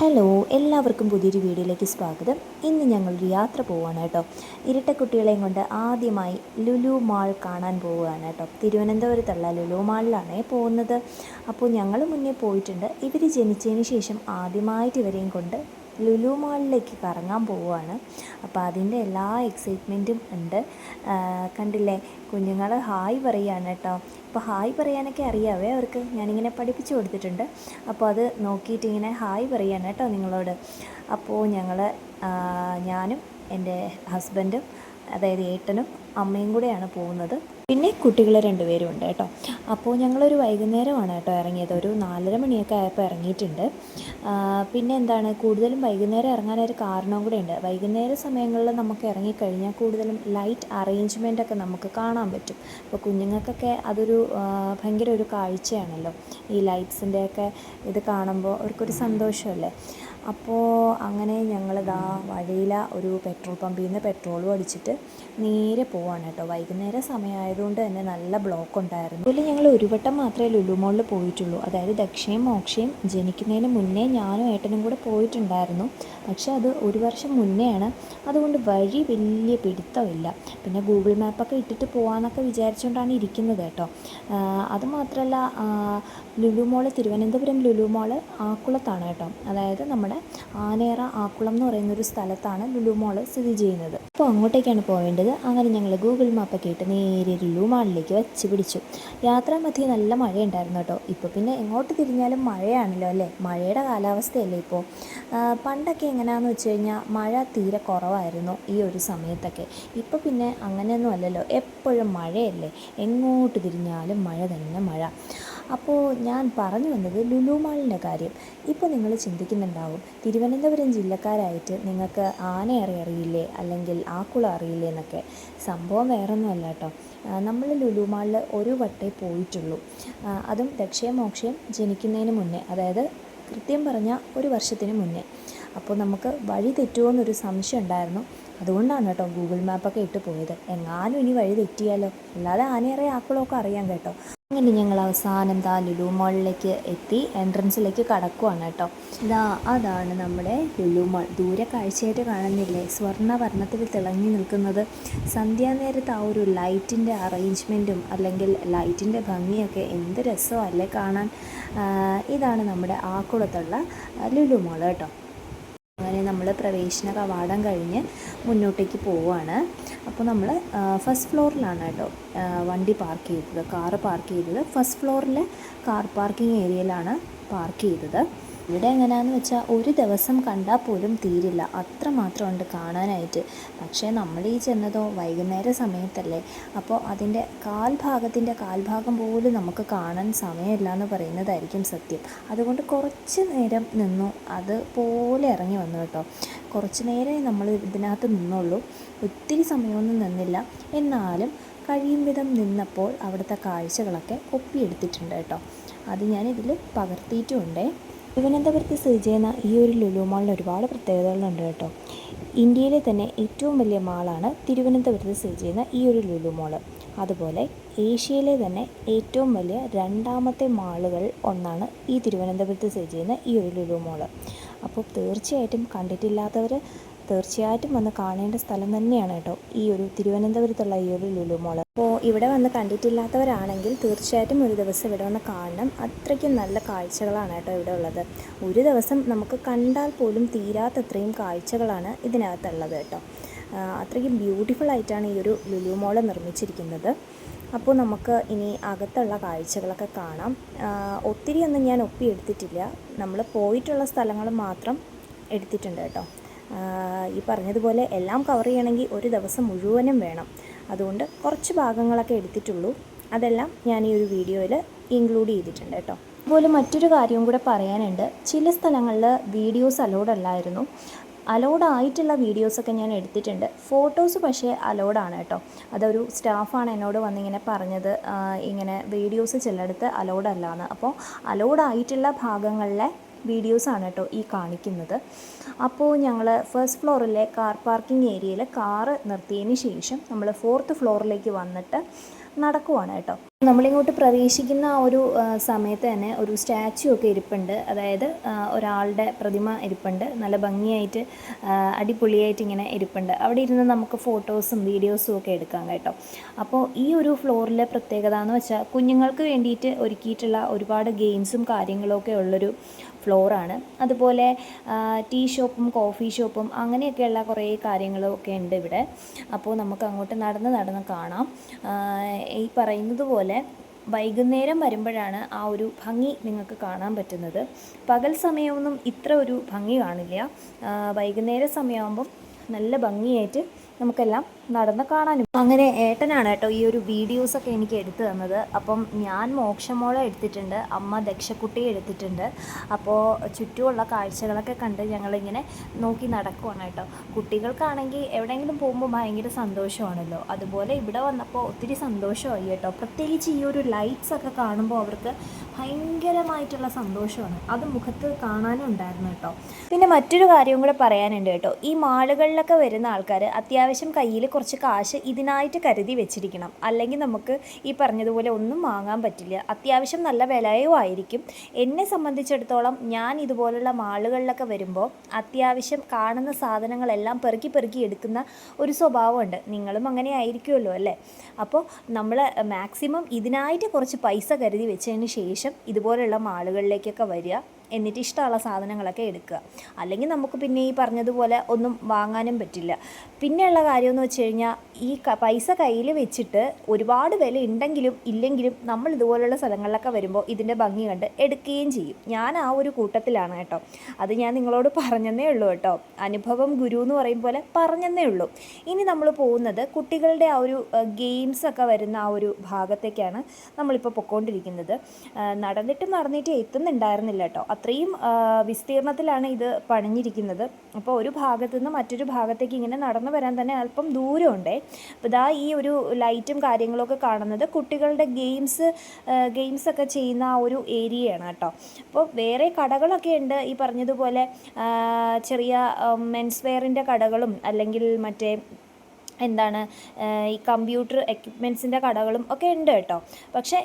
Hello എല്ലാവർക്കും പുതിയൊരു വീഡിയോയിലേക്ക് സ്വാഗതം. ഇന്ന് ഞങ്ങളൊരു യാത്ര പോവുകയാണ് കേട്ടോ. ഇരട്ടക്കുട്ടികളെയും കൊണ്ട് ആദ്യമായി ലുലു മാൾ കാണാൻ പോവുകയാണ് കേട്ടോ. തിരുവനന്തപുരത്തുള്ള ലുലു മാളിലാണ് പോകുന്നത്. അപ്പോൾ ഞങ്ങൾ മുന്നേ പോയിട്ടുണ്ട്. ഇവർ ജനിച്ചതിന് ശേഷം ആദ്യമായിട്ട് ഇവരെയും കൊണ്ട് ലുലു മാളിലേക്ക് കറങ്ങാൻ പോവുകയാണ് അപ്പോൾ അതിന്റെ എല്ലാ എക്സൈറ്റ്മെന്റും ഉണ്ട്. കണ്ടില്ലേ? കുഞ്ഞുങ്ങൾ ഹായ് പറയുകയാണ് കേട്ടോ. അപ്പോൾ ഹായ് പറയാനൊക്കെ അറിയാവേ അവർക്ക്. ഞാനിങ്ങനെ പഠിപ്പിച്ചു കൊടുത്തിട്ടുണ്ട്. അപ്പോൾ അത് നോക്കിയിട്ട് ഇങ്ങനെ ഹായ് പറയാനാട്ടോ നിങ്ങളോട്. അപ്പോൾ ഞങ്ങൾ ഞാനും എന്റെ ഹസ്ബൻഡും അതായത് ഏട്ടനും അമ്മയും കൂടെയാണ് പോകുന്നത്. പിന്നെ കുട്ടികൾ രണ്ടുപേരും ഉണ്ട് കേട്ടോ. അപ്പോൾ ഞങ്ങളൊരു വൈകുന്നേരമാണ് കേട്ടോ ഇറങ്ങിയത്. ഒരു നാലര മണിയൊക്കെ ആയപ്പോൾ ഇറങ്ങിയിട്ടുണ്ട്. പിന്നെ എന്താണ്? കൂടുതലും വൈകുന്നേരം ഇറങ്ങാനൊരു കാരണവും കൂടെ ഉണ്ട്. വൈകുന്നേര സമയങ്ങളിൽ നമുക്ക് ഇറങ്ങിക്കഴിഞ്ഞാൽ കൂടുതലും ലൈറ്റ് അറേഞ്ച്മെന്റ് ഒക്കെ നമുക്ക് കാണാൻ പറ്റും. അപ്പോൾ കുഞ്ഞുങ്ങൾക്കൊക്കെ അതൊരു ഭയങ്കര ഒരു കാഴ്ചയാണല്ലോ. ഈ ലൈറ്റ്സിന്റെയൊക്കെ ഇത് കാണുമ്പോൾ അവർക്കൊരു സന്തോഷമല്ലേ? അപ്പോൾ അങ്ങനെ ഞങ്ങൾ ദാ വഴിയില ഒരു പെട്രോൾ പമ്പിൽ നിന്ന് പെട്രോളും അടിച്ചിട്ട് നേരെ പോവാണ് കേട്ടോ. വൈകുന്നേരം സമയമായതുകൊണ്ട് തന്നെ നല്ല ബ്ലോക്ക് ഉണ്ടായിരുന്നു. അതുപോലെ ഞങ്ങൾ ഒരു വട്ടം മാത്രമേ ലുലു മോളിൽ പോയിട്ടുള്ളൂ. അതായത് ദക്ഷയും മോക്ഷയും ജനിക്കുന്നതിന് മുന്നേ ഞാനും ഏട്ടനും കൂടെ പോയിട്ടുണ്ടായിരുന്നു. പക്ഷേ അത് ഒരു വർഷം മുന്നെയാണ്. അതുകൊണ്ട് വഴി വലിയ പിടുത്തമില്ല. പിന്നെ ഗൂഗിൾ മാപ്പൊക്കെ ഇട്ടിട്ട് പോകാമെന്നൊക്കെ വിചാരിച്ചുകൊണ്ടാണ് ഇരിക്കുന്നത് കേട്ടോ. അതുമാത്രമല്ല ലുലു മോൾ തിരുവനന്തപുരം ലുലു മോൾ ആക്കുളത്താണ് കേട്ടോ. അതായത് നമ്മുടെ ആനേറ ആക്കുളം എന്ന് പറയുന്ന ഒരു സ്ഥലത്താണ് ലുലു മോൾ സ്ഥിതി ചെയ്യുന്നത്. അപ്പോൾ അങ്ങോട്ടേക്കാണ് പോവേണ്ടത്. അങ്ങനെ ഞങ്ങൾ ഗൂഗിൾ മാപ്പൊക്കെ ഇട്ട് നേരെ ലുലു മാളിലേക്ക് വെച്ച് പിടിച്ചു. യാത്രാമധ്യേ നല്ല മഴയുണ്ടായിരുന്നു കേട്ടോ. ഇപ്പോൾ പിന്നെ എങ്ങോട്ട് തിരിഞ്ഞാലും മഴയാണല്ലോ അല്ലേ? മഴയുടെ കാലാവസ്ഥയല്ലേ ഇപ്പോൾ പണ്ടൊക്കെ എങ്ങനെയാണെന്ന് വെച്ച് കഴിഞ്ഞാൽ മഴ തീരെ കുറവായിരുന്നു ഈ ഒരു സമയത്തൊക്കെ. ഇപ്പോൾ പിന്നെ അങ്ങനെയൊന്നും അല്ലല്ലോ. എപ്പോഴും മഴയല്ലേ? എങ്ങോട്ട് തിരിഞ്ഞാലും മഴ തന്നെ മഴ. അപ്പോൾ ഞാൻ പറഞ്ഞു വന്നത് ലുലു മാളിന്റെ കാര്യം. ഇപ്പോൾ നിങ്ങൾ ചിന്തിക്കുന്നുണ്ടാവും തിരുവനന്തപുരം ജില്ലക്കാരായിട്ട് നിങ്ങൾക്ക് ആനയറി അറിയില്ലേ? അല്ലെങ്കിൽ ആക്കുളം അറിയില്ലേ എന്നൊക്കെ. സംഭവം വേറൊന്നുമല്ല കേട്ടോ. നമ്മൾ ലുലു മാളിൽ ഒരു വട്ടേ പോയിട്ടുള്ളൂ. അതും ദക്ഷയും ജനിക്കുന്നതിന് മുന്നേ. അതായത് കൃത്യം പറഞ്ഞാൽ ഒരു വർഷത്തിന് മുന്നേ. അപ്പോൾ നമുക്ക് വഴി തെറ്റുമോ എന്നൊരു സംശയം ഉണ്ടായിരുന്നു. അതുകൊണ്ടാണ് കേട്ടോ ഗൂഗിൾ മാപ്പൊക്കെ ഇട്ട് പോയത്. എങ്ങാനും ഇനി വഴി തെറ്റിയാലോ? അല്ലാതെ ആനയേറെ ആക്കളൊക്കെ അറിയാം കേട്ടോ. അങ്ങനെ ഞങ്ങൾ അവസാനം ദാ ലുലു മാളിലേക്ക് എത്തി. എൻട്രൻസിലേക്ക് കടക്കുവാണ് കേട്ടോ. ഇതാ അതാണ് നമ്മുടെ ലുലു മാൾ ദൂരെ കാഴ്ചയായിട്ട് കാണുന്നില്ലേ? സ്വർണവർണത്തിൽ തിളങ്ങി നിൽക്കുന്നത്. സന്ധ്യാനേരത്ത് ആ ഒരു ലൈറ്റിന്റെ അറേഞ്ച്മെന്റും അല്ലെങ്കിൽ ലൈറ്റിന്റെ ഭംഗിയൊക്കെ എന്ത് രസമല്ലേ കാണാൻ? ഇതാണ് നമ്മുടെ ആക്കുളത്തുള്ള ലുലു മാൾ കേട്ടോ. അങ്ങനെ നമ്മൾ പ്രവേശന കവാടം കഴിഞ്ഞ് മുന്നോട്ടേക്ക് പോവുകയാണ് അപ്പോൾ നമ്മൾ ഫസ്റ്റ് ഫ്ലോറിലാണ് കേട്ടോ വണ്ടി പാർക്ക് ചെയ്തത് കാറ് പാർക്ക് ചെയ്തത്. ഫസ്റ്റ് ഫ്ലോറിലെ കാർ പാർക്കിംഗ് ഏരിയയിലാണ് പാർക്ക് ചെയ്തത്. ഇവിടെ എങ്ങനെയാണെന്ന് വെച്ചാൽ ഒരു ദിവസം കണ്ടാൽ പോലും തീരില്ല. അത്ര മാത്രമുണ്ട് കാണാനായിട്ട്. പക്ഷേ നമ്മൾ ഈ ചെന്നതോ വൈകുന്നേര സമയത്തല്ലേ? അപ്പോൾ അതിന്റെ കാൽഭാഗത്തിന്റെ കാൽഭാഗം പോലും നമുക്ക് കാണാൻ സമയമില്ല എന്ന് പറയുന്നതായിരിക്കും സത്യം. അതുകൊണ്ട് കുറച്ച് നേരം നിന്നു. അതുപോലെ ഇറങ്ങി വന്നു കേട്ടോ. കുറച്ച് നേരമേ നമ്മൾ ഇതിനകത്ത് നിന്നുള്ളൂ. ഒത്തിരി സമയമൊന്നും നിന്നില്ല. എന്നാലും കഴിയും വിധം നിന്നപ്പോൾ അവിടുത്തെ കാഴ്ചകളൊക്കെ ഒപ്പിയെടുത്തിട്ടുണ്ട് കേട്ടോ. അത് ഞാനിതിൽ പകർത്തിയിട്ടുമുണ്ടേ തിരുവനന്തപുരത്ത് സ്ഥിതി ചെയ്യുന്ന ഈ ഒരു ലുലു മാളിന് ഒരുപാട് പ്രത്യേകതകളുണ്ട് കേട്ടോ. ഇന്ത്യയിലെ തന്നെ ഏറ്റവും വലിയ മാളാണ് തിരുവനന്തപുരത്ത് സ്ഥിതി ചെയ്യുന്ന ഈ ഒരു ലുലു മാൾ. അതുപോലെ ഏഷ്യയിലെ തന്നെ ഏറ്റവും വലിയ രണ്ടാമത്തെ മാളുകൾ ഒന്നാണ് ഈ തിരുവനന്തപുരത്ത് സ്ഥിതി ചെയ്യുന്ന ഈ ഒരു ലുലു മാൾ. അപ്പോൾ തീർച്ചയായിട്ടും കണ്ടിട്ടില്ലാത്തവർ തീർച്ചയായിട്ടും വന്ന് കാണേണ്ട സ്ഥലം തന്നെയാണ് കേട്ടോ. ഈ ഒരു തിരുവനന്തപുരത്തുള്ള ഈ ഒരു ലുലു മോൾ അപ്പോൾ ഇവിടെ വന്ന് കണ്ടിട്ടില്ലാത്തവരാണെങ്കിൽ തീർച്ചയായിട്ടും ഒരു ദിവസം ഇവിടെ വന്ന് കാണണം. അത്രയ്ക്കും നല്ല കാഴ്ചകളാണ് കേട്ടോ ഇവിടെ ഉള്ളത്. ഒരു ദിവസം നമുക്ക് കണ്ടാൽ പോലും തീരാത്തത്രയും കാഴ്ചകളാണ് ഇതിനകത്തുള്ളത് കേട്ടോ. അത്രയ്ക്കും ബ്യൂട്ടിഫുൾ ആയിട്ടാണ് ഈ ഒരു ലുലു മോൾ നിർമ്മിച്ചിരിക്കുന്നത്. അപ്പോൾ നമുക്ക് ഇനി അകത്തുള്ള കാഴ്ചകളൊക്കെ കാണാം. ഒത്തിരി ഒത്തിരിയൊന്നും ഞാൻ ഒപ്പിയെടുത്തിട്ടില്ല. നമ്മൾ പോയിട്ടുള്ള സ്ഥലങ്ങൾ മാത്രം എടുത്തിട്ടുണ്ട് കേട്ടോ. ഈ പറഞ്ഞതുപോലെ എല്ലാം കവർ ചെയ്യണമെങ്കിൽ ഒരു ദിവസം മുഴുവനും വേണം. അതുകൊണ്ട് കുറച്ച് ഭാഗങ്ങളൊക്കെ എടുത്തിട്ടുള്ളൂ. അതെല്ലാം ഞാൻ ഈ ഒരു വീഡിയോയിൽ ഇൻക്ലൂഡ് ചെയ്തിട്ടുണ്ട് കേട്ടോ. അതുപോലെ മറ്റൊരു കാര്യവും കൂടെ പറയാനുണ്ട്. ചില സ്ഥലങ്ങളിൽ വീഡിയോസ് അലോഡ് അല്ലായിരുന്നു. അലോഡ് ആയിട്ടുള്ള വീഡിയോസൊക്കെ ഞാൻ എടുത്തിട്ടുണ്ട്. ഫോട്ടോസ് പക്ഷേ അലോഡാണ് കേട്ടോ. അതൊരു സ്റ്റാഫാണ് എന്നോട് വന്നിങ്ങനെ പറഞ്ഞത്. ഇങ്ങനെ വീഡിയോസ് ചിലയിടത്ത് അലോഡല്ലാന്ന് അപ്പോൾ അലോഡ് ആയിട്ടുള്ള ഭാഗങ്ങളിലെ വീഡിയോസാണ് കേട്ടോ ഈ കാണിക്കുന്നത്. അപ്പോൾ ഞങ്ങൾ ഫസ്റ്റ് ഫ്ലോറിലെ കാർ പാർക്കിംഗ് ഏരിയയിൽ കാറ് നിർത്തിയതിന് ശേഷം നമ്മൾ ഫോർത്ത് ഫ്ലോറിലേക്ക് വന്നിട്ട് നടക്കുവാണ് കേട്ടോ. നമ്മളിങ്ങോട്ട് പ്രവേശിക്കുന്ന ആ ഒരു സമയത്ത് തന്നെ ഒരു സ്റ്റാച്ചു ഒക്കെ ഇരിപ്പുണ്ട്. അതായത് ഒരാളുടെ പ്രതിമ ഇരിപ്പുണ്ട്. നല്ല ഭംഗിയായിട്ട് അടിപൊളിയായിട്ട് ഇങ്ങനെ ഇരിപ്പുണ്ട്. അവിടെ ഇരുന്ന് നമുക്ക് ഫോട്ടോസും വീഡിയോസും ഒക്കെ എടുക്കാം കേട്ടോ. അപ്പോൾ ഈ ഒരു ഫ്ലോറിലെ പ്രത്യേകത എന്ന് വെച്ചാൽ കുഞ്ഞുങ്ങൾക്ക് വേണ്ടിയിട്ട് ഒരുക്കിയിട്ടുള്ള ഒരുപാട് ഗെയിംസും കാര്യങ്ങളൊക്കെ ഉള്ളൊരു ഫ്ലോറാണ്. അതുപോലെ ടീ ഷോപ്പും കോഫി ഷോപ്പും അങ്ങനെയൊക്കെയുള്ള കുറേ കാര്യങ്ങളൊക്കെ ഉണ്ട് ഇവിടെ. അപ്പോൾ നമുക്ക് അങ്ങോട്ട് നടന്ന് നടന്ന് കാണാം. ഈ പറയുന്നത് പോലെ വൈകുന്നേരം വരുമ്പോഴാണ് ആ ഒരു ഭംഗി നിങ്ങൾക്ക് കാണാൻ പറ്റുന്നത്. പകൽ സമയമൊന്നും ഇത്ര ഒരു ഭംഗി കാണില്ല. വൈകുന്നേര സമയമാകുമ്പം നല്ല ഭംഗിയായിട്ട് നമുക്കെല്ലാം നടന്ന് കാണാനും. അങ്ങനെ ഏട്ടനാണ് കേട്ടോ ഈ ഒരു വീഡിയോസൊക്കെ എനിക്ക് എടുത്തു തന്നത്. അപ്പം ഞാൻ മോക്ഷമോളെ എടുത്തിട്ടുണ്ട് അമ്മ ദക്ഷക്കുട്ടിയെ എടുത്തിട്ടുണ്ട്. അപ്പോൾ ചുറ്റുമുള്ള കാഴ്ചകളൊക്കെ കണ്ട് ഞങ്ങളിങ്ങനെ നോക്കി നടക്കുവാണ് കേട്ടോ. കുട്ടികൾക്കാണെങ്കിൽ എവിടെയെങ്കിലും പോകുമ്പോൾ ഭയങ്കര സന്തോഷമാണല്ലോ. അതുപോലെ ഇവിടെ വന്നപ്പോൾ ഒത്തിരി സന്തോഷമായി കേട്ടോ. പ്രത്യേകിച്ച് ഈ ഒരു ലൈറ്റ്സ് ഒക്കെ കാണുമ്പോൾ അവർക്ക് ഭയങ്കരമായിട്ടുള്ള സന്തോഷമാണ്. അത് മുഖത്ത് കാണാനും ഉണ്ടായിരുന്നു കേട്ടോ. പിന്നെ മറ്റൊരു കാര്യം കൂടെ പറയാനുണ്ട് കേട്ടോ. ഈ മാളുകളിലൊക്കെ വരുന്ന ആൾക്കാർ അത്യാവശ്യം കയ്യിൽ കുറച്ച് കാശ് ഇതിനായിട്ട് കരുതി വെച്ചിരിക്കണം. അല്ലെങ്കിൽ നമുക്ക് ഈ പറഞ്ഞതുപോലെ ഒന്നും വാങ്ങാൻ പറ്റില്ല. അത്യാവശ്യം നല്ല വിലയോ ആയിരിക്കും. എന്നെ സംബന്ധിച്ചിടത്തോളം ഞാൻ ഇതുപോലുള്ള മാളുകളിലൊക്കെ വരുമ്പോൾ അത്യാവശ്യം കാണുന്ന സാധനങ്ങളെല്ലാം പെറുക്കി പെറുക്കി എടുക്കുന്ന ഒരു സ്വഭാവമുണ്ട്. നിങ്ങളും അങ്ങനെ ആയിരിക്കുമല്ലോ അല്ലേ? അപ്പോൾ നമ്മൾ മാക്സിമം ഇതിനായിട്ട് കുറച്ച് പൈസ കരുതി വെച്ചതിന് ശേഷം ഇതുപോലുള്ള മാളുകളിലേക്കൊക്കെ വരിക. എന്നിട്ട് ഇഷ്ടമുള്ള സാധനങ്ങളൊക്കെ എടുക്കുക. അല്ലെങ്കിൽ നമുക്ക് പിന്നെ ഈ പറഞ്ഞതുപോലെ ഒന്നും വാങ്ങാനും പറ്റില്ല. പിന്നെയുള്ള കാര്യം എന്ന് വെച്ച് കഴിഞ്ഞാൽ ഈ പൈസ കയ്യിൽ വെച്ചിട്ട് ഒരുപാട് വില ഉണ്ടെങ്കിലും ഇല്ലെങ്കിലും നമ്മൾ ഇതുപോലുള്ള സ്ഥലങ്ങളിലൊക്കെ വരുമ്പോൾ ഇതിന്റെ ഭംഗി കണ്ട് എടുക്കുകയും ചെയ്യും. ഞാൻ ആ ഒരു കൂട്ടത്തിലാണ് കേട്ടോ. അത് ഞാൻ നിങ്ങളോട് പറഞ്ഞതേ ഉള്ളൂ കേട്ടോ. അനുഭവം ഗുരു എന്ന് പറയും പോലെ പറഞ്ഞതേ ഉള്ളൂ. ഇനി നമ്മൾ പോകുന്നത് കുട്ടികളുടെ ആ ഒരു ഗെയിംസ് ഒക്കെ വരുന്ന ആ ഒരു ഭാഗത്തേക്കാണ് നമ്മളിപ്പോൾ പൊക്കോണ്ടിരിക്കുന്നത്. നടന്നിട്ടും നടന്നിട്ട് എത്തുന്നുണ്ടായിരുന്നില്ല കേട്ടോ. അത്രയും വിസ്തീർണത്തിലാണ് ഇത് പണിഞ്ഞിരിക്കുന്നത്. അപ്പോൾ ഒരു ഭാഗത്തു നിന്ന് മറ്റൊരു ഭാഗത്തേക്ക് ഇങ്ങനെ നടന്നു വരാൻ തന്നെ അല്പം ദൂരമുണ്ട്. അപ്പോൾ ഇതാ ഈ ഒരു ലൈറ്റും കാര്യങ്ങളൊക്കെ കാണുന്നത് കുട്ടികളുടെ ഗെയിംസ് ഗെയിംസ് ഒക്കെ ചെയ്യുന്ന ആ ഒരു ഏരിയയാണ് കേട്ടോ. അപ്പോൾ വേറെ കടകളൊക്കെ ഉണ്ട്. ഈ പറഞ്ഞതുപോലെ ചെറിയ മെൻസ് വെയറിന്റെ കടകളും അല്ലെങ്കിൽ മറ്റേ എന്താണ് ഈ കമ്പ്യൂട്ടർ എക്യുപ്മെൻസിന്റെ കടകളും ഒക്കെ ഉണ്ട് കേട്ടോ. പക്ഷേ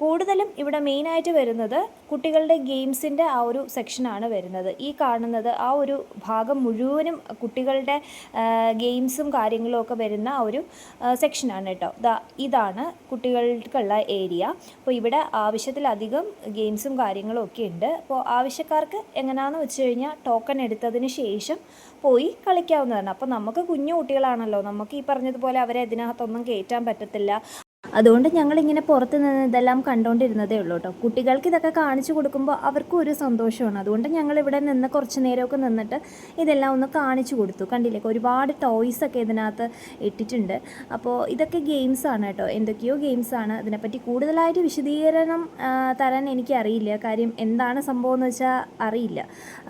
കൂടുതലും ഇവിടെ മെയിനായിട്ട് വരുന്നത് കുട്ടികളുടെ ഗെയിംസിന്റെ ആ ഒരു സെക്ഷനാണ് വരുന്നത്. ഈ കാണുന്നത് ആ ഒരു ഭാഗം മുഴുവനും കുട്ടികളുടെ ഗെയിംസും കാര്യങ്ങളും ഒക്കെ വരുന്ന ആ ഒരു സെക്ഷനാണ് കേട്ടോ. ഇതാണ് കുട്ടികൾക്കുള്ള ഏരിയ. അപ്പോൾ ഇവിടെ ആവശ്യത്തിലധികം ഗെയിംസും കാര്യങ്ങളും ഒക്കെ ഉണ്ട്. അപ്പോൾ ആവശ്യക്കാർക്ക് എങ്ങനെയാണെന്ന് വെച്ച് കഴിഞ്ഞാൽ ടോക്കൺ എടുത്തതിന് ശേഷം പോയി കളിക്കാവുന്നതാണ്. അപ്പോൾ നമുക്ക് കുഞ്ഞു കുട്ടികളാണല്ലോ. നമുക്ക് ഈ പറഞ്ഞതുപോലെ അവരെ ഇതിനകത്തൊന്നും കയറ്റാൻ പറ്റത്തില്ല. അതുകൊണ്ട് ഞങ്ങളിങ്ങനെ പുറത്ത് നിന്ന് ഇതെല്ലാം കണ്ടുകൊണ്ടിരുന്നതേ ഉള്ളൂ കേട്ടോ. കുട്ടികൾക്ക് ഇതൊക്കെ കാണിച്ചു കൊടുക്കുമ്പോൾ അവർക്കും ഒരു സന്തോഷമാണ്. അതുകൊണ്ട് ഞങ്ങൾ ഇവിടെ നിന്ന് കുറച്ച് നേരമൊക്കെ നിന്നിട്ട് ഇതെല്ലാം ഒന്ന് കാണിച്ചു കൊടുത്തു. കണ്ടില്ലേ? ഒരുപാട് ടോയ്സ് ഒക്കെ ഇതിനകത്ത് ഇട്ടിട്ടുണ്ട്. അപ്പോൾ ഇതൊക്കെ ഗെയിംസ് ആണ് കേട്ടോ. എന്തൊക്കെയോ ഗെയിംസ് ആണ്. ഇതിനെപ്പറ്റി കൂടുതലായിട്ട് വിശദീകരണം തരാൻ എനിക്ക് അറിയില്ല കാര്യം എന്താണ് സംഭവം എന്ന് വെച്ചാൽ അറിയില്ല.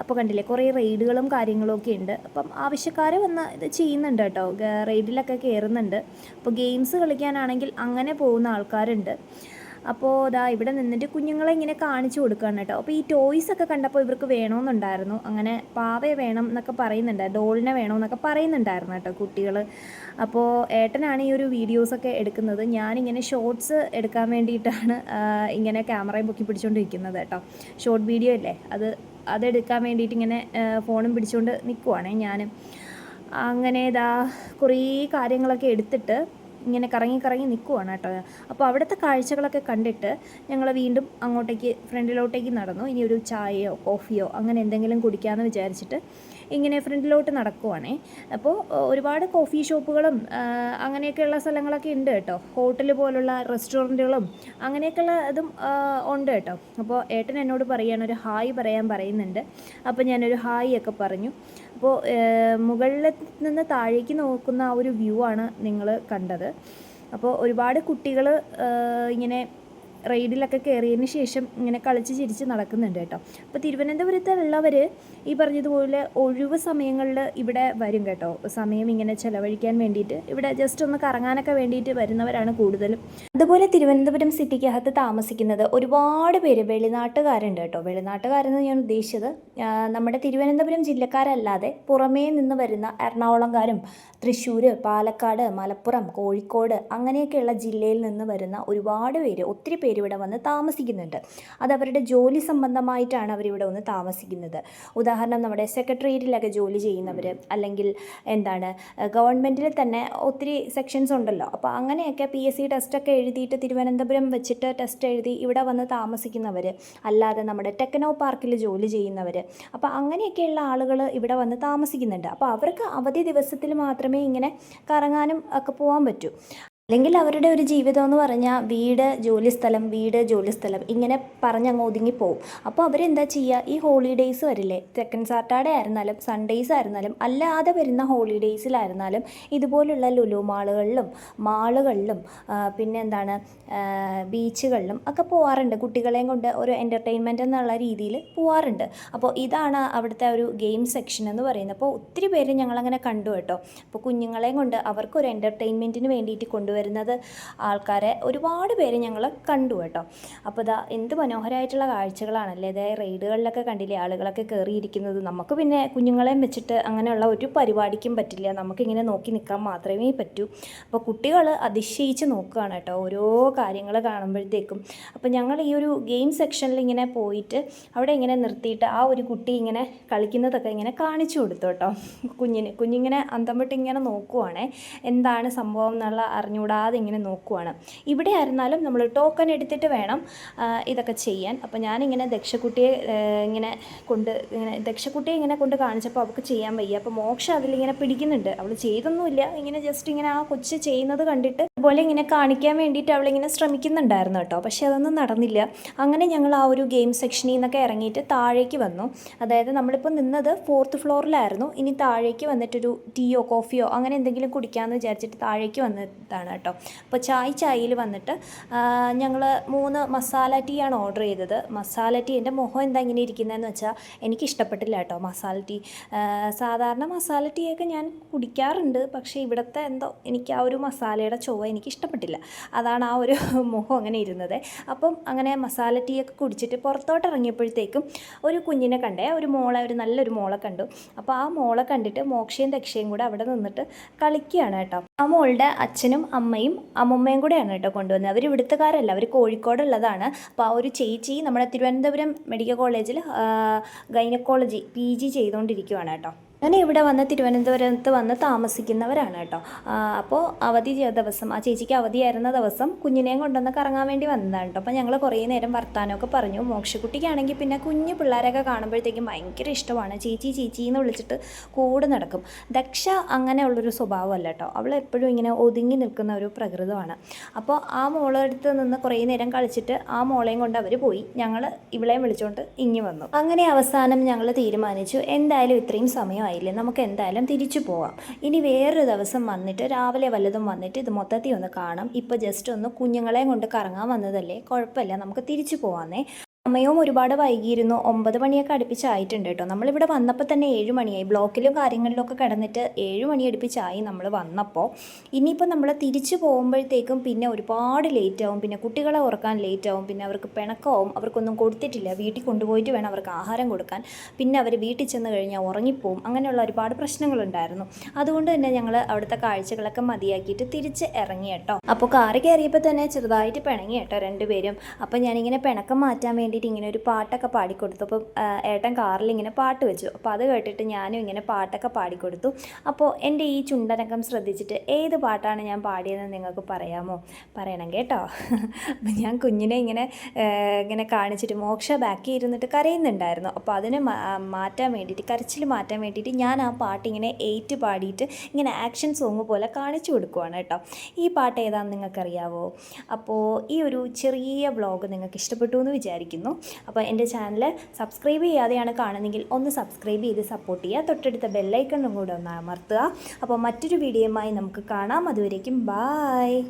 അപ്പോൾ കണ്ടില്ലേ? കുറേ റെയ്ഡുകളും കാര്യങ്ങളും ഒക്കെ ഉണ്ട്. അപ്പം ആവശ്യക്കാരെ വന്ന് ഇത് ചെയ്യുന്നുണ്ട് കേട്ടോ. റെയ്ഡിലൊക്കെ കയറുന്നുണ്ട് അപ്പോൾ ഗെയിംസ് കളിക്കാനാണെങ്കിൽ അങ്ങനെ പോകുന്ന ആൾക്കാരുണ്ട്. അപ്പോൾ ദാ ഇവിടെ നിന്നിട്ട് കുഞ്ഞുങ്ങളെ ഇങ്ങനെ കാണിച്ചു കൊടുക്കുകയാണ് കേട്ടോ. അപ്പോൾ ഈ ടോയ്സ് ഒക്കെ കണ്ടപ്പോൾ ഇവർക്ക് വേണമെന്നുണ്ടായിരുന്നു അങ്ങനെ പാവയെ വേണം എന്നൊക്കെ പറയുന്നുണ്ട് ഡോളിനെ വേണമെന്നൊക്കെ പറയുന്നുണ്ടായിരുന്നു കേട്ടോ കുട്ടികൾ അപ്പോൾ ഏട്ടനാണ് ഈ ഒരു വീഡിയോസൊക്കെ എടുക്കുന്നത്. ഞാനിങ്ങനെ ഷോർട്സ് എടുക്കാൻ വേണ്ടിയിട്ടാണ് ഇങ്ങനെ ക്യാമറയും പൊക്കി പിടിച്ചുകൊണ്ടിരിക്കുന്നത് കേട്ടോ. ഷോർട്ട് വീഡിയോ അല്ലേ? അത് അതെടുക്കാൻ വേണ്ടിയിട്ട് ഇങ്ങനെ ഫോണും പിടിച്ചുകൊണ്ട് നിൽക്കുവാണേ ഞാൻ അങ്ങനെ ഇതാ കുറേ കാര്യങ്ങളൊക്കെ എടുത്തിട്ട് ഇങ്ങനെ കറങ്ങി കറങ്ങി നിൽക്കുവാണ് കേട്ടോ. അപ്പോൾ അവിടുത്തെ കാഴ്ചകളൊക്കെ കണ്ടിട്ട് ഞങ്ങൾ വീണ്ടും അങ്ങോട്ടേക്ക് ഫ്രണ്ടിലോട്ടേക്ക് നടന്നു. ഇനി ഒരു ചായയോ കോഫിയോ അങ്ങനെ എന്തെങ്കിലും കുടിക്കാമെന്ന് വിചാരിച്ചിട്ട് ഇങ്ങനെ ഫ്രണ്ടിലോട്ട് നടക്കുവാണേ. അപ്പോൾ ഒരുപാട് കോഫി ഷോപ്പുകളും അങ്ങനെയൊക്കെയുള്ള സ്ഥലങ്ങളൊക്കെ ഉണ്ട് കേട്ടോ. ഹോട്ടൽ പോലുള്ള റെസ്റ്റോറന്റുകളും അങ്ങനെയൊക്കെയുള്ള ഇതും ഉണ്ട് കേട്ടോ. അപ്പോൾ ഏട്ടൻ എന്നോട് പറയാണ് ഒരു ഹായ് പറയാൻ പറയുന്നുണ്ട്. അപ്പോൾ ഞാനൊരു ഹായ് ഒക്കെ പറഞ്ഞു. അപ്പോൾ മുകളിൽ നിന്ന് താഴേക്ക് നോക്കുന്ന ആ ഒരു വ്യൂ ആണ് നിങ്ങൾ കണ്ടത്. അപ്പോൾ ഒരുപാട് കുട്ടികൾ ഇങ്ങനെ റൈഡിലൊക്കെ കയറിയതിന് ശേഷം ഇങ്ങനെ കളിച്ച് ചിരിച്ച് നടക്കുന്നുണ്ട് കേട്ടോ. അപ്പോൾ തിരുവനന്തപുരത്തുള്ളവർ ഈ പറഞ്ഞതുപോലെ ഒഴിവ് സമയങ്ങളിൽ ഇവിടെ വരും കേട്ടോ. സമയം ഇങ്ങനെ ചിലവഴിക്കാൻ വേണ്ടിയിട്ട്. ഇവിടെ ജസ്റ്റ് ഒന്ന് കറങ്ങാനൊക്കെ വേണ്ടിയിട്ട് വരുന്നവരാണ് കൂടുതലും. അതുപോലെ തിരുവനന്തപുരം സിറ്റിക്കകത്ത് താമസിക്കുന്നത് ഒരുപാട് പേര് വെളിനാട്ടുകാരുണ്ട് കേട്ടോ. വെളിനാട്ടുകാരെന്ന് ഞാൻ ഉദ്ദേശിച്ചത് നമ്മുടെ തിരുവനന്തപുരം ജില്ലക്കാരല്ലാതെ പുറമേ നിന്ന് വരുന്ന എറണാകുളംകാരും തൃശ്ശൂർ പാലക്കാട് മലപ്പുറം കോഴിക്കോട് അങ്ങനെയൊക്കെയുള്ള ജില്ലയിൽ നിന്ന് വരുന്ന ഒരുപാട് പേര് ഒത്തിരി ഇവിടെ വന്ന് താമസിക്കുന്നുണ്ട്. അത് അവരുടെ ജോലി സംബന്ധമായിട്ടാണ് അവരിവിടെ വന്ന് താമസിക്കുന്നത്. ഉദാഹരണം നമ്മുടെ സെക്രട്ടേറിയറ്റിലൊക്കെ ജോലി ചെയ്യുന്നവർ അല്ലെങ്കിൽ എന്താണ് ഗവൺമെന്റിൽ തന്നെ ഒത്തിരി സെക്ഷൻസ് ഉണ്ടല്ലോ. അപ്പോൾ അങ്ങനെയൊക്കെ പി എസ് സി ടെസ്റ്റൊക്കെ എഴുതിയിട്ട് തിരുവനന്തപുരം വെച്ചിട്ട് ടെസ്റ്റ് എഴുതി ഇവിടെ വന്ന് താമസിക്കുന്നവർ അല്ലാതെ നമ്മുടെ ടെക്നോ പാർക്കിൽ ജോലി ചെയ്യുന്നവർ അപ്പോൾ അങ്ങനെയൊക്കെയുള്ള ആളുകൾ ഇവിടെ വന്ന് താമസിക്കുന്നുണ്ട്. അപ്പോൾ അവർക്ക് അവധി ദിവസത്തിൽ മാത്രമേ ഇങ്ങനെ കറങ്ങാനും ഒക്കെ പോകാൻ പറ്റൂ. അല്ലെങ്കിൽ അവരുടെ ഒരു ജീവിതം എന്ന് പറഞ്ഞാൽ വീട് ജോലിസ്ഥലം വീട് ജോലിസ്ഥലം ഇങ്ങനെ പറഞ്ഞങ്ങ് ഒതുങ്ങിപ്പോവും അപ്പോൾ അവരെന്താ ചെയ്യുക ഈ ഹോളിഡേയ്സ് വരില്ലേ? സെക്കൻഡ് സാറ്റർഡേ ആയിരുന്നാലും സൺഡേയ്സ് ആയിരുന്നാലും അല്ലാതെ വരുന്ന ഹോളിഡേയ്സിലായിരുന്നാലും ഇതുപോലുള്ള ലുലു മാളുകളിലും മാളുകളിലും പിന്നെ എന്താണ് ബീച്ചുകളിലും ഒക്കെ പോവാറുണ്ട്. കുട്ടികളെയും കൊണ്ട് ഒരു എന്റർടൈൻമെന്റ് എന്നുള്ള രീതിയിൽ പോവാറുണ്ട്. അപ്പോൾ ഇതാണ് അവിടുത്തെ ഒരു ഗെയിം സെക്ഷൻ എന്ന് പറയുന്നത്. അപ്പോൾ ഒത്തിരി പേര് ഞങ്ങളങ്ങനെ കണ്ടു കേട്ടോ. അപ്പോൾ കുഞ്ഞുങ്ങളെയും കൊണ്ട് അവർക്കൊരു എന്റർടൈൻമെന്റിന് വേണ്ടിയിട്ട് കൊണ്ടുവരുന്നത് ആൾക്കാരെ ഒരുപാട് പേര് ഞങ്ങൾ കണ്ടു കേട്ടോ. അപ്പോൾ ഇതാ എന്ത് മനോഹരമായിട്ടുള്ള കാഴ്ചകളാണല്ലേ. അതായത് റൈഡുകളിലൊക്കെ കണ്ടില്ലേ ആളുകളൊക്കെ കയറിയിരിക്കുന്നത്. നമുക്ക് പിന്നെ കുഞ്ഞുങ്ങളെയും വെച്ചിട്ട് അങ്ങനെയുള്ള ഒരു പരിപാടിക്കും പറ്റില്ല. നമുക്കിങ്ങനെ നോക്കി നിൽക്കാൻ മാത്രമേ പറ്റൂ. അപ്പോൾ കുട്ടികൾ അതിശയിച്ച് നോക്കുകയാണ് കേട്ടോ. ഓരോ കാര്യങ്ങൾ കാണുമ്പോഴത്തേക്കും. അപ്പോൾ ഞങ്ങൾ ഈ ഒരു ഗെയിം സെക്ഷനിൽ ഇങ്ങനെ പോയിട്ട് അവിടെ ഇങ്ങനെ നിർത്തിയിട്ട് ആ ഒരു കുട്ടി ഇങ്ങനെ കളിക്കുന്നതൊക്കെ ഇങ്ങനെ കാണിച്ചു കൊടുത്തു കേട്ടോ. കുഞ്ഞിന് കുഞ്ഞിങ്ങനെ അന്തം വിട്ട് ഇങ്ങനെ നോക്കുവാണേ. എന്താണ് സംഭവം എന്നുള്ള അറിഞ്ഞുകൂടാതെ ഇങ്ങനെ നോക്കുവാണ്. ഇവിടെ ആയിരുന്നാലും നമ്മൾ ടോക്കൺ എടുത്തിട്ട് വേണം ഇതൊക്കെ ചെയ്യാൻ. അപ്പോൾ ഞാനിങ്ങനെ ദക്ഷക്കുട്ടിയെ ഇങ്ങനെ കൊണ്ട് ഇങ്ങനെ ദക്ഷക്കുട്ടിയെ ഇങ്ങനെ കൊണ്ട് കാണിച്ചപ്പോൾ അവൾക്ക് ചെയ്യാൻ വയ്യ. അപ്പോൾ മോക്ഷ അതിലിങ്ങനെ പിടിക്കുന്നുണ്ട്. അവൾ ചെയ്തൊന്നുമില്ല. ഇങ്ങനെ ജസ്റ്റ് ഇങ്ങനെ ആ കൊച്ച് ചെയ്യുന്നത് കണ്ടിട്ട് അതുപോലെ ഇങ്ങനെ കാണിക്കാൻ വേണ്ടിയിട്ട് അവളിങ്ങനെ ശ്രമിക്കുന്നുണ്ടായിരുന്നു കേട്ടോ. പക്ഷേ അതൊന്നും നടന്നില്ല. അങ്ങനെ ഞങ്ങൾ ആ ഒരു ഗെയിം സെക്ഷനിൽ നിന്നൊക്കെ ഇറങ്ങിയിട്ട് താഴേക്ക് വന്നു. അതായത് നമ്മളിപ്പോൾ നിന്നത് ഫോർത്ത് ഫ്ലോറിലായിരുന്നു ഇനി താഴേക്ക് വന്നിട്ടൊരു ടീയോ കോഫിയോ അങ്ങനെ എന്തെങ്കിലും കുടിക്കാമെന്ന് വിചാരിച്ചിട്ട് താഴേക്ക് വന്നതാണ് കേട്ടോ. അപ്പോൾ ചായ് ചായയിൽ വന്നിട്ട് ഞങ്ങൾ മൂന്ന് മസാല ടീ ആണ് ഓർഡർ ചെയ്തത്. മസാല ടീ എന്റെ മുഖം എന്താ ഇങ്ങനെ ഇരിക്കുന്നതെന്ന് വെച്ചാൽ എനിക്ക് ഇഷ്ടപ്പെട്ടില്ല കേട്ടോ മസാല ടീ. സാധാരണ മസാല ടീയൊക്കെ ഞാൻ കുടിക്കാറുണ്ട് പക്ഷേ ഇവിടുത്തെ എന്തോ എനിക്ക് ആ ഒരു മസാലയുടെ ചുവ എനിക്ക് ഇഷ്ടപ്പെട്ടില്ല അതാണ് ആ ഒരു മുഖം അങ്ങനെ ഇരുന്നത്. അപ്പം അങ്ങനെ മസാല ടീയൊക്കെ കുടിച്ചിട്ട് പുറത്തോട്ട് ഇറങ്ങിയപ്പോഴത്തേക്കും ഒരു കുഞ്ഞിനെ കണ്ടേ ഒരു മോളെ ഒരു നല്ലൊരു മോളെ കണ്ടു. അപ്പോൾ ആ മോളെ കണ്ടിട്ട് മോക്ഷയും ദക്ഷയും കൂടെ അവിടെ നിന്നിട്ട് കളിക്കുകയാണ് കേട്ടോ. ആ മോളുടെ അച്ഛനും അമ്മയും അമ്മമ്മയും കൂടെയാണ് കേട്ടോ കൊണ്ടുവന്നത്. അവർ ഇവിടുത്തുകാരല്ല അവർ കോഴിക്കോടുള്ളതാണ്. അപ്പോൾ ആ ഒരു ചേച്ചി നമ്മുടെ തിരുവനന്തപുരം മെഡിക്കൽ കോളേജിൽ ഗൈനക്കോളജി പി ജി ചെയ്തുകൊണ്ടിരിക്കുവാണ് കേട്ടോ. ഞാൻ ഇവിടെ വന്ന് തിരുവനന്തപുരത്ത് വന്ന് താമസിക്കുന്നവരാണ് കേട്ടോ. അപ്പോൾ അവധി ദിവസം ആ ചേച്ചിക്ക് അവധിയായിരുന്ന ദിവസം കുഞ്ഞിനെയും കൊണ്ടുവന്ന് കറങ്ങാൻ വേണ്ടി വന്നതാണ് കേട്ടോ. അപ്പോൾ ഞങ്ങൾ കുറേ നേരം വർത്താനമൊക്കെ പറഞ്ഞു. മോക്ഷക്കുട്ടിക്കാണെങ്കിൽ പിന്നെ കുഞ്ഞു പിള്ളേരൊക്കെ കാണുമ്പോഴത്തേക്കും ഭയങ്കര ഇഷ്ടമാണ്. ചേച്ചി ചേച്ചി എന്ന് വിളിച്ചിട്ട് കൂടെ നടക്കും. ദക്ഷ അങ്ങനെയുള്ളൊരു സ്വഭാവമല്ല കേട്ടോ. അവൾ എപ്പോഴും ഇങ്ങനെ ഒതുങ്ങി നിൽക്കുന്ന ഒരു പ്രകൃതമാണ്. അപ്പോൾ ആ മോളെ അടുത്ത് നിന്ന് കുറേ നേരം കളിച്ചിട്ട് ആ മോളെയും കൊണ്ട് അവർ പോയി. ഞങ്ങൾ ഇവളെയും വിളിച്ചുകൊണ്ട് ഇങ്ങി വന്നു. അങ്ങനെ അവസാനം ഞങ്ങൾ തീരുമാനിച്ചു. എന്തായാലും ഇത്രയും സമയമായില്ലേ നമുക്ക് എന്തായാലും തിരിച്ചു പോവാം. ഇനി വേറൊരു ദിവസം വന്നിട്ട് രാവിലെ വല്ലതും വന്നിട്ട് ഇത് മൊത്തത്തിൽ ഒന്ന് കാണാം. ഇപ്പോൾ ജസ്റ്റ് ഒന്ന് കുഞ്ഞുങ്ങളെയും കൊണ്ട് കറങ്ങാൻ വന്നതല്ലേ? കുഴപ്പമില്ല. നമുക്ക് തിരിച്ചു പോവാന്നേ. സമയവും ഒരുപാട് വൈകിയിരുന്നു. ഒമ്പത് മണിയൊക്കെ അടുപ്പിച്ചായിട്ടുണ്ട് കേട്ടോ. നമ്മളിവിടെ വന്നപ്പോൾ തന്നെ ഏഴ് മണിയായി. ബ്ലോക്കിലും കാര്യങ്ങളിലൊക്കെ കിടന്നിട്ട് ഏഴ് മണി അടുപ്പിച്ചായി നമ്മൾ വന്നപ്പോൾ. ഇനിയിപ്പോൾ നമ്മൾ തിരിച്ചു പോകുമ്പോഴത്തേക്കും പിന്നെ ഒരുപാട് ലേറ്റ് ആവും. പിന്നെ കുട്ടികളെ ഉറക്കാൻ ലേറ്റ് ആവും. പിന്നെ അവർക്ക് പിണക്കമാവും അവർക്കൊന്നും കൊടുത്തിട്ടില്ല. വീട്ടിൽ കൊണ്ടുപോയിട്ട് വേണം അവർക്ക് ആഹാരം കൊടുക്കാൻ. പിന്നെ അവർ വീട്ടിൽ ചെന്ന് കഴിഞ്ഞാൽ ഉറങ്ങിപ്പോവും. അങ്ങനെയുള്ള ഒരുപാട് പ്രശ്നങ്ങളുണ്ടായിരുന്നു. അതുകൊണ്ട് തന്നെ ഞങ്ങൾ അവിടുത്തെ കാഴ്ചകളൊക്കെ മതിയാക്കിയിട്ട് തിരിച്ച് ഇറങ്ങി കേട്ടോ. അപ്പോൾ കാറ് കയറിയപ്പോൾ തന്നെ ചെറുതായിട്ട് പിണങ്ങി കേട്ടോ രണ്ടുപേരും. അപ്പോൾ ഞാനിങ്ങനെ പിണക്കം മാറ്റാൻ വേണ്ടിയിട്ട് ഇങ്ങനെ ഒരു പാട്ടൊക്കെ പാടിക്കൊടുത്തു. അപ്പോൾ ഏട്ടൻ കാറിൽ ഇങ്ങനെ പാട്ട് വെച്ചു. അപ്പോൾ അത് കേട്ടിട്ട് ഞാനും ഇങ്ങനെ പാട്ടൊക്കെ പാടിക്കൊടുത്തു. അപ്പോൾ എന്റെ ഈ ചുണ്ടനക്കം ശ്രദ്ധിച്ചിട്ട് ഏത് പാട്ടാണ് ഞാൻ പാടിയതെന്ന് നിങ്ങൾക്ക് പറയാമോ? പറയണം കേട്ടോ. അപ്പം ഞാൻ കുഞ്ഞിനെ ഇങ്ങനെ ഇങ്ങനെ കാണിച്ചിട്ട് മോക്ഷ ബാക്കി ഇരുന്നിട്ട് കരയുന്നുണ്ടായിരുന്നു. അപ്പോൾ അതിനെ മാറ്റാൻ വേണ്ടിയിട്ട് കരച്ചിൽ മാറ്റാൻ വേണ്ടിയിട്ട് ഞാൻ ആ പാട്ട് ഇങ്ങനെ ഏറ്റ് പാടിയിട്ട് ഇങ്ങനെ ആക്ഷൻ സോങ് പോലെ കാണിച്ചു കൊടുക്കുവാണ് കേട്ടോ. ഈ പാട്ട് ഏതാണെന്ന് നിങ്ങൾക്കറിയാവോ? അപ്പോൾ ഈ ഒരു ചെറിയ ബ്ലോഗ് നിങ്ങൾക്ക് ഇഷ്ടപ്പെട്ടു എന്ന് വിചാരിക്കുന്നു. അപ്പോൾ എന്റെ ചാനൽ സബ്സ്ക്രൈബ് ചെയ്യാതെയാണ് കാണുന്നതെങ്കിൽ ഒന്ന് സബ്സ്ക്രൈബ് ചെയ്ത് സപ്പോർട്ട് ചെയ്യുക. തൊട്ടടുത്ത ബെല്ലൈക്കണും കൂടെ ഒന്ന് അമർത്തുക. അപ്പോൾ മറ്റൊരു വീഡിയോയുമായി നമുക്ക് കാണാം. അതുവരേക്കും ബായ്